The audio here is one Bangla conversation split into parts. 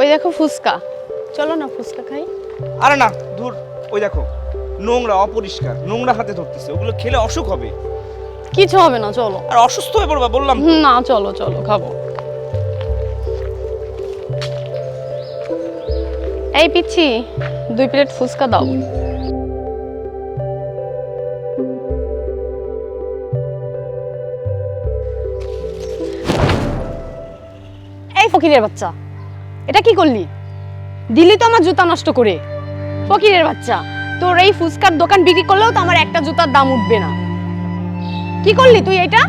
ওই দেখো ফুচকা। চলো না ফুচকা খাই। আরে না দূর ওই দেখো নোংরা অপরিষ্কার নোংরা হাতে ধরতেছে ওগুলো খেলে অসুখ হবে। কিছু হবে না চলো। আর অসুস্থ হয়ে পড়বা বললাম হুম, না চলো চলো খাব। এই পিচ্ছি দুই প্লেট ফুচকা দাও। এই ফকিরের বাচ্চা। এটা কি করলি? দিলি তো আমার জুতা নষ্ট করে। ফকিরের বাচ্চা তোর এই ফুচকার দোকান বিক্রি করলেও তো আমার একটা জুতার দাম উঠবে না। কি করলি তুই এটা?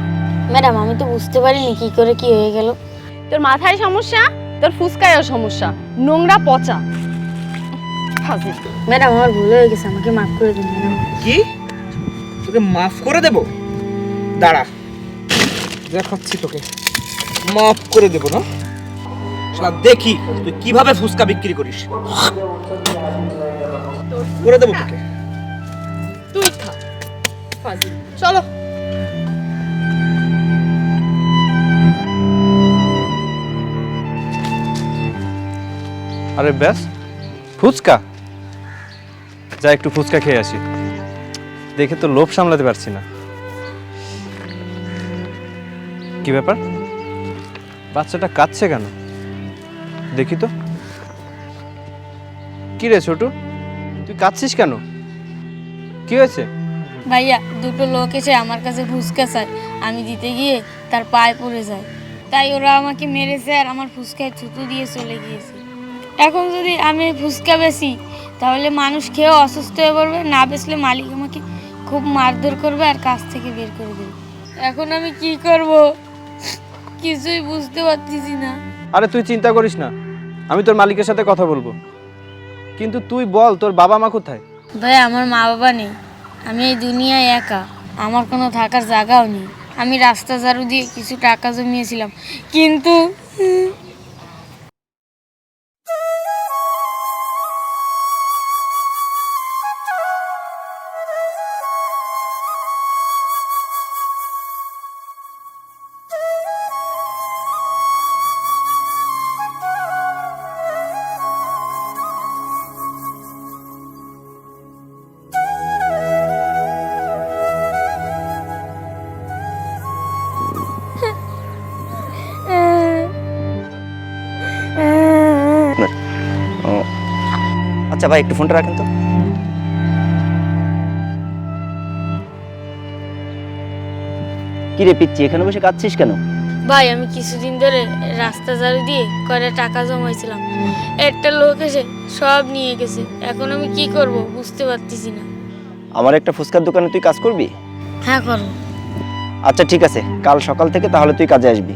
ম্যাডাম আমি তো বুঝতে পারিনি কি করে কি হয়ে গেল। তোর মাথায় সমস্যা তোর ফুসকায়ও সমস্যা নোংরা পচা। ফাজিল। ম্যাডাম আমার ভুল হয়ে গেছে আমাকে মাফ করে দিন ম্যাডাম। কি? তোকে মাফ করে দেব? দাঁড়া দেখাচ্ছি তোকে। মাফ করে দেব না? শালা দেখি তুই কীভাবে ফুসকা বিক্রি করিস। করে দেবো তোকে। তুই খা। ফাজিল চলো। আরে ব্যাস ফুচকা। যা একটু ফুচকা খেয়ে আসি। দেখে তো লোভ সামলাতে পারছি না। কি ব্যাপার? বাচ্চাটা কাঁদছে কেন? দেখি তো। কি রে ছোটু, তুই কাঁদছিস কেন? কি হয়েছে? ভাইয়া, দুটো লোক এসে আমার কাছে ফুচকা চায়। আমি দিতে গিয়ে তার পায়ে পড়ে যায়। তাই ওরা আমাকে মেরেছে আর আমার ফুচকায় থুতু দিয়ে চলে গিয়েছে। এখন যদি আমি ফুচকা বেশি তাহলে মানুষ খেয়েও অসুস্থ হয়ে পড়বে। না বেচলে মালিক আমাকে খুব মারধর করবে আর কাছ থেকে বের করে দেবে। এখন আমি কি করব? কিছুই বুঝতে পারতেছি না। আরে তুই চিন্তা করিস না, আমি তোর মালিকের সাথে কথা বলব। কিন্তু তুই বল, তোর বাবা মা কোথায়? ভাই, আমার মা বাবা নেই। আমি এই দুনিয়ায় একা, আমার কোনো থাকার জায়গাও নেই। আমি রাস্তা ঝাড়ু দিয়ে কিছু টাকা জমিয়েছিলাম, কিন্তু আচ্ছা ভাই একটু ফোনটা রাখেন তো। কি রে পিচ্ছি এখানে বসে কাঁদছিস কেন? ভাই আমি কিছুদিন ধরে রাস্তা ঝাড়ু দিয়ে করে টাকা জমাইছিলাম। একটা লোক এসে সব নিয়ে গেছে। এখন আমি কি করব বুঝতে পারতেছি না। আমার একটা ফুচকার দোকানে তুই কাজ করবি? হ্যাঁ করো আচ্ছা ঠিক আছে। কাল সকাল থেকে তাহলে তুই কাজে আসবি।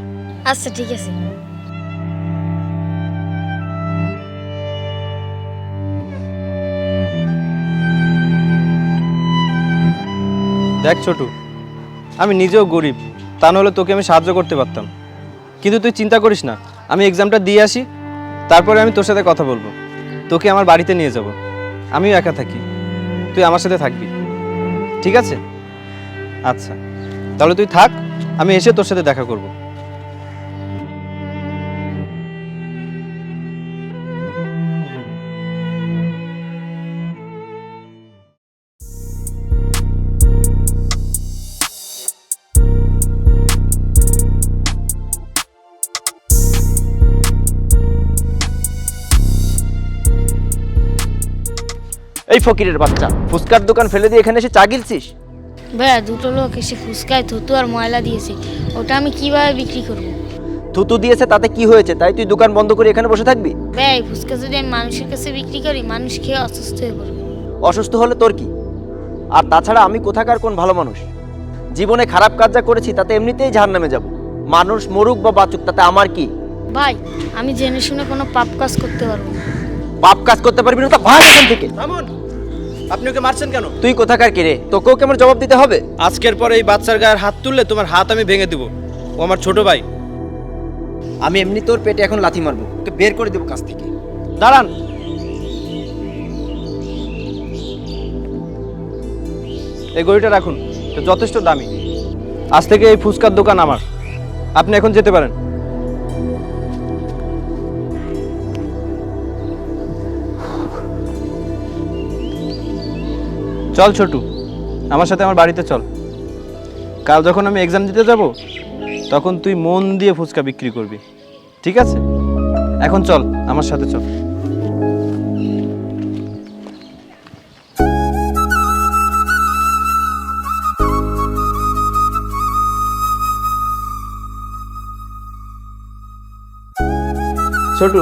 আচ্ছা ঠিক আছে। দেখ ছোটু, আমি নিজেও গরিব, তা নাহলে তোকে আমি সাহায্য করতে পারতাম। কিন্তু তুই চিন্তা করিস না, আমি এক্সামটা দিয়ে আসি, তারপরে আমি তোর সাথে কথা বলব। তোকে আমার বাড়িতে নিয়ে যাব। আমিও একা থাকি, তুই আমার সাথে থাকবি। ঠিক আছে? আচ্ছা তাহলে তুই থাক, আমি এসে তোর সাথে দেখা করব। এই ফকিরের বাচ্চা। ফুচকার দোকান ফেলে দিয়ে এখানে এসে চা গিলছিস? ভাইয়া দুটো লোক এসে ফুসকায় থুতু আর ময়লা দিয়েছে। ওটা আমি কীভাবে বিক্রি করব? থুতু দিয়েছে তাতে কি হয়েছে? তাই তুই দোকান বন্ধ করে এখানে বসে থাকবি? ভাই এই ফুচকা যদি আমি মানুষের কাছে বিক্রি করি মানুষ খেয়ে অসুস্থ হয়ে পড়বে। অসুস্থ হলে তোর কি? আর তাছাড়া আমি কোথাকার কোন ভালো মানুষ? জীবনে খারাপ কাজ যা করেছি তাতে এমনিতেই ঝাড় নামে যাব। মানুষ মরুক বা বাঁচুক তাতে আমার কি? ভাই আমি জেনে শুনে কোনো পাপ কাজ করতে পারব না। পাপ কাজ করতে পারবি না তো ভাগ এখান থেকে। আপনি ওকে মারছেন কেন? তুই কোথাকার কে রে তোকেও কেমন জবাব দিতে হবে? আজকের পর এই বাচ্চার গায়ের হাত তুললে তোমার হাত আমি ভেঙে দেবো। ও আমার ছোট ভাই। আমি এমনি তোর পেটে এখন লাথি মারবো। ওকে বের করে দেবো কাছ থেকে। দাঁড়ান। এই গড়িটা রাখুন। যথেষ্ট দামি। আজ থেকে এই ফুচকার দোকান আমার। আপনি এখন যেতে পারেন। চল ছোটু, আমার সাথে আমার বাড়িতে চল। কাল যখন আমি এক্সাম দিতে যাব, তখন তুই মন দিয়ে ফুচকা বিক্রি করবি। ঠিক আছে? এখন চল, আমার সাথে চল। ছোটু,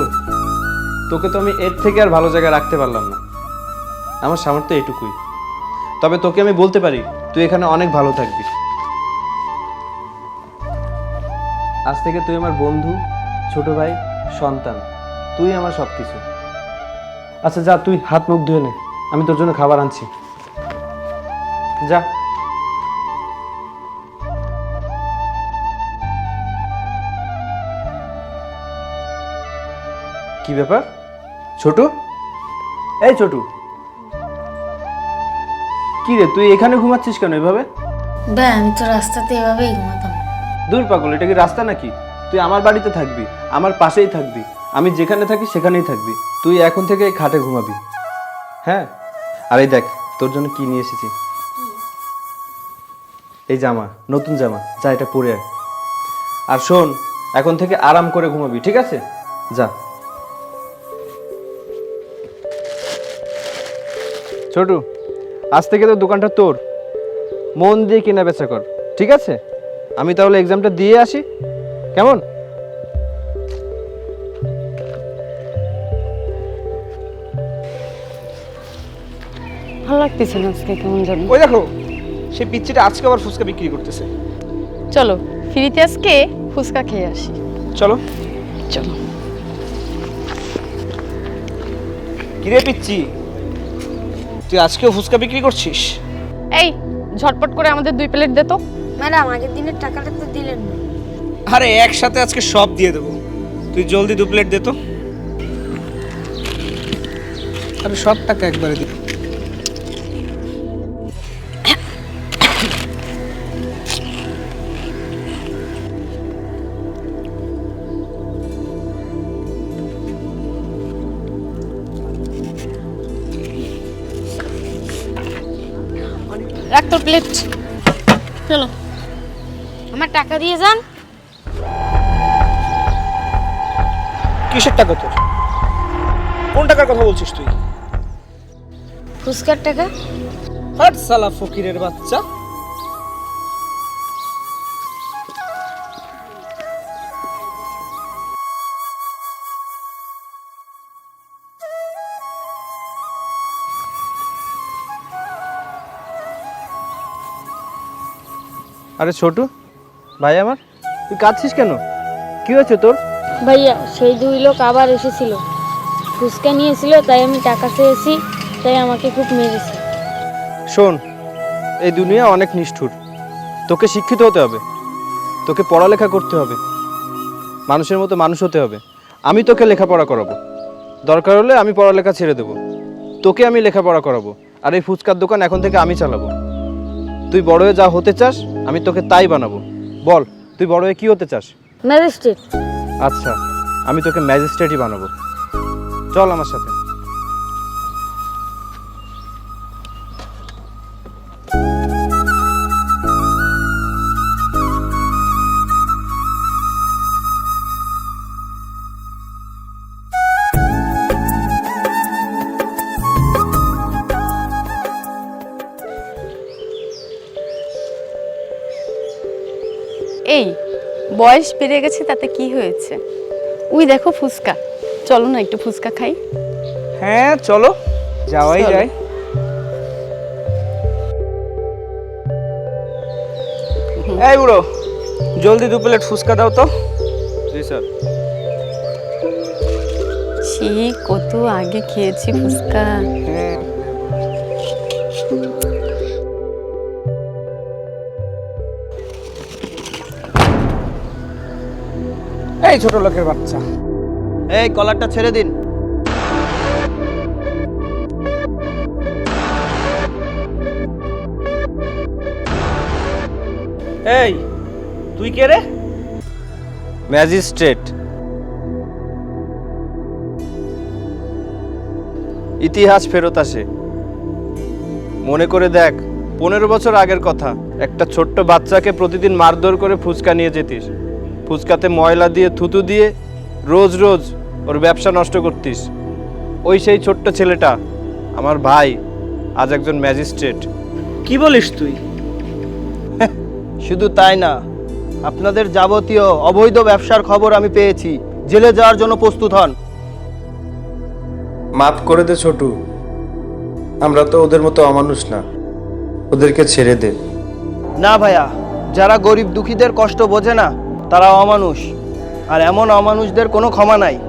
তোকে তো আমি এর থেকে আর ভালো জায়গায় রাখতে পারলাম না। আমার সামর্থ্য এটুকুই। তবে তোকে আমি বলতে পারি, তুই এখানে অনেক ভালো থাকবি। আজ থেকে তুই আমার বন্ধু, ছোট ভাই, সন্তান, তুই আমার সব কিছু আচ্ছা যা, তুই হাত মুখ ধুয়ে নে, আমি তোর জন্য খাবার আনছি। যা। কি ব্যাপার? ছোটু? এই ছোটু। কি রে তুই এখানে ঘুমাচ্ছিস কেন এভাবে? ভাই আমি তো রাস্তাতে এভাবেই ঘুমাতাম। দূর পাগল এটা কি রাস্তা নাকি? তুই আমার বাড়িতে থাকবি আমার পাশেই থাকবি আমি যেখানে থাকি সেখানেই থাকবি তুই এখন থেকে এই খাটে ঘুমাবি। হ্যাঁ? আর এই দেখ তোর জন্য কি নিয়ে এসেছি? এই জামা নতুন জামা যা এটা পরে আয়। আর শোন এখন থেকে আরাম করে ঘুমাবি ঠিক আছে? যা। ছোটু আজ থেকে তো দোকানটা তোর। মন দিয়ে কেনা বেচা কর ঠিক আছে? আমি তাহলে এক্সামটা দিয়ে আসি। কেমন? ভালো লাগতেছে না আজকে কেমন যেন ওই দেখো সেই পিচ্ছিটা আজকে আবার ফুচকা বিক্রি করতেছে। চলো ফ্রিতে আজকে ফুচকা খেয়ে আসি। চলো। চলো। কিরে পিচ্ছি তুই আজকেও ফুচকা বিক্রি করছিস? এই ঝটপট করে আমাদের দুই প্লেট দে তো। ম্যাডাম আগের দিনের টাকাটা তো দিলেন না। আরে একসাথে আজকে সব দিয়ে দেবো। তুই জলদি দু প্লেট দে তো। আরে সব টাকা একবারে দি চলো আমার টাকা দিয়ে যান। কিসের টাকা তোর? কোন টাকার কথা বলছিস তুই? ফুসকার টাকা? হাট সালা ফকিরের বাচ্চা। আরে ছোটু ভাই আমার তুই কাঁদছিস কেন? কি হয়েছে তোর? ভাইয়া সেই দুই লোক আবার এসেছিল। ফুচকা নিয়েছিল তাই আমি টাকা চেয়েছি তাই আমাকে খুব মেরেছে। শোন এই দুনিয়া অনেক নিষ্ঠুর। তোকে শিক্ষিত হতে হবে তোকে পড়ালেখা করতে হবে মানুষের মতো মানুষ হতে হবে। আমি তোকে লেখাপড়া করাবো। দরকার হলে আমি পড়ালেখা ছেড়ে দেবো। তোকে আমি লেখাপড়া করাবো। আর এই ফুচকার দোকান এখন থেকে আমি চালাবো। তুই বড় হয়ে যা হতে চাস আমি তোকে তাই বানাবো। বল তুই বড় হয়ে কি হতে চাস? ম্যাজিস্ট্রেট। আচ্ছা আমি তোকে ম্যাজিস্ট্রেটই বানাবো। চল আমার সাথে। এই বয়স বেড়ে গেছে তাতে কি হয়েছে? উই দেখো ফুচকা। চলো না একটু ফুচকা খাই। হ্যাঁ চলো যাওয়াই যায়। এই বুড়ো জলদি দু প্লেট ফুচকা দাও তো। জি স্যার। সে কত আগে খেয়েছি ফুচকা। হ্যাঁ। এই ছোট লোকের বাচ্চা। এই কলারটা ছেড়ে দিন। এই তুই কে রে? ম্যাজিস্ট্রেট। ইতিহাস ফেরত আসে। মনে করে দেখ পনেরো বছর আগের কথা। একটা ছোট্ট বাচ্চাকে প্রতিদিন মারধর করে ফুচকা নিয়ে যেতিস। ফুচকাতে ময়লা দিয়ে থুতু দিয়ে রোজ রোজ ওর ব্যবসা নষ্ট করতিস। ওই সেই ছোট্ট ছেলেটা আমার ভাই আজ একজন ম্যাজিস্ট্রেট। কি বলিস তুই? শুধু তাই না আপনাদের যাবতীয় অবৈধ ব্যবসার খবর আমি পেয়েছি। জেলে যাওয়ার জন্য প্রস্তুত হন। মাফ করে দে ছোটু। আমরা তো ওদের মতো অমানুষ না। ওদেরকে ছেড়ে দে। না ভাইয়া যারা গরিব দুঃখীদের কষ্ট বোঝে না তারা অমানুষ। আর এমন অমানুষদের কোনো ক্ষমা নাই।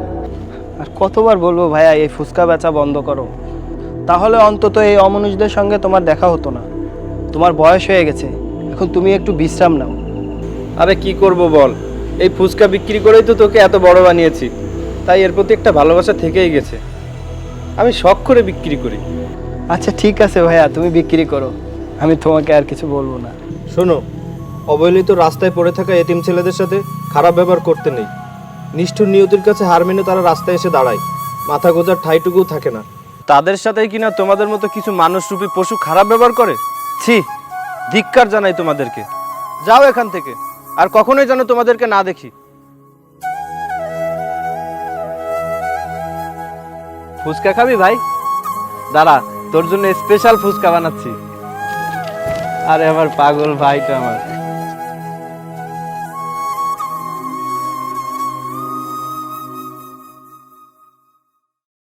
আর কতবার বলব ভাইয়া এই ফুচকা বেচা বন্ধ করো। তাহলে অন্তত এই অমানুষদের সঙ্গে তোমার দেখা হতো না। তোমার বয়স হয়ে গেছে। এখন তুমি একটু বিশ্রাম নাও। আরে কি করব বল? এই ফুচকা বিক্রি করেই তো তোকে এত বড় বানিয়েছি। তাই এর প্রতি একটা ভালোবাসা থেকেই গেছে। আমি শখ করে বিক্রি করি। আচ্ছা ঠিক আছে ভাইয়া তুমি বিক্রি করো। আমি তোমাকে আর কিছু বলব না। শোনো অবহেলিত রাস্তায় পড়ে থাকা এতিম ছেলেদের সাথে খারাপ ব্যবহার করতে নেই। নিষ্ঠুর নিয়তির কাছে হার মেনে তারা রাস্তায় এসে দাঁড়ায়। মাথা গোজার ঠাইটুকুও থাকে না। তাদের সাথেই কিনা তোমাদের মতো কিছু মানুষরূপী পশু খারাপ ব্যবহার করে? ছি, ধিক্কার জানাই তোমাদেরকে। যাও এখান থেকে, আর কখনোই যেন তোমাদেরকে না দেখি। ফুচকা খাবি ভাই? দাঁড়া, তোর জন্য স্পেশাল ফুচকা বানাচ্ছি। আরে আমার পাগল ভাইটা আমার।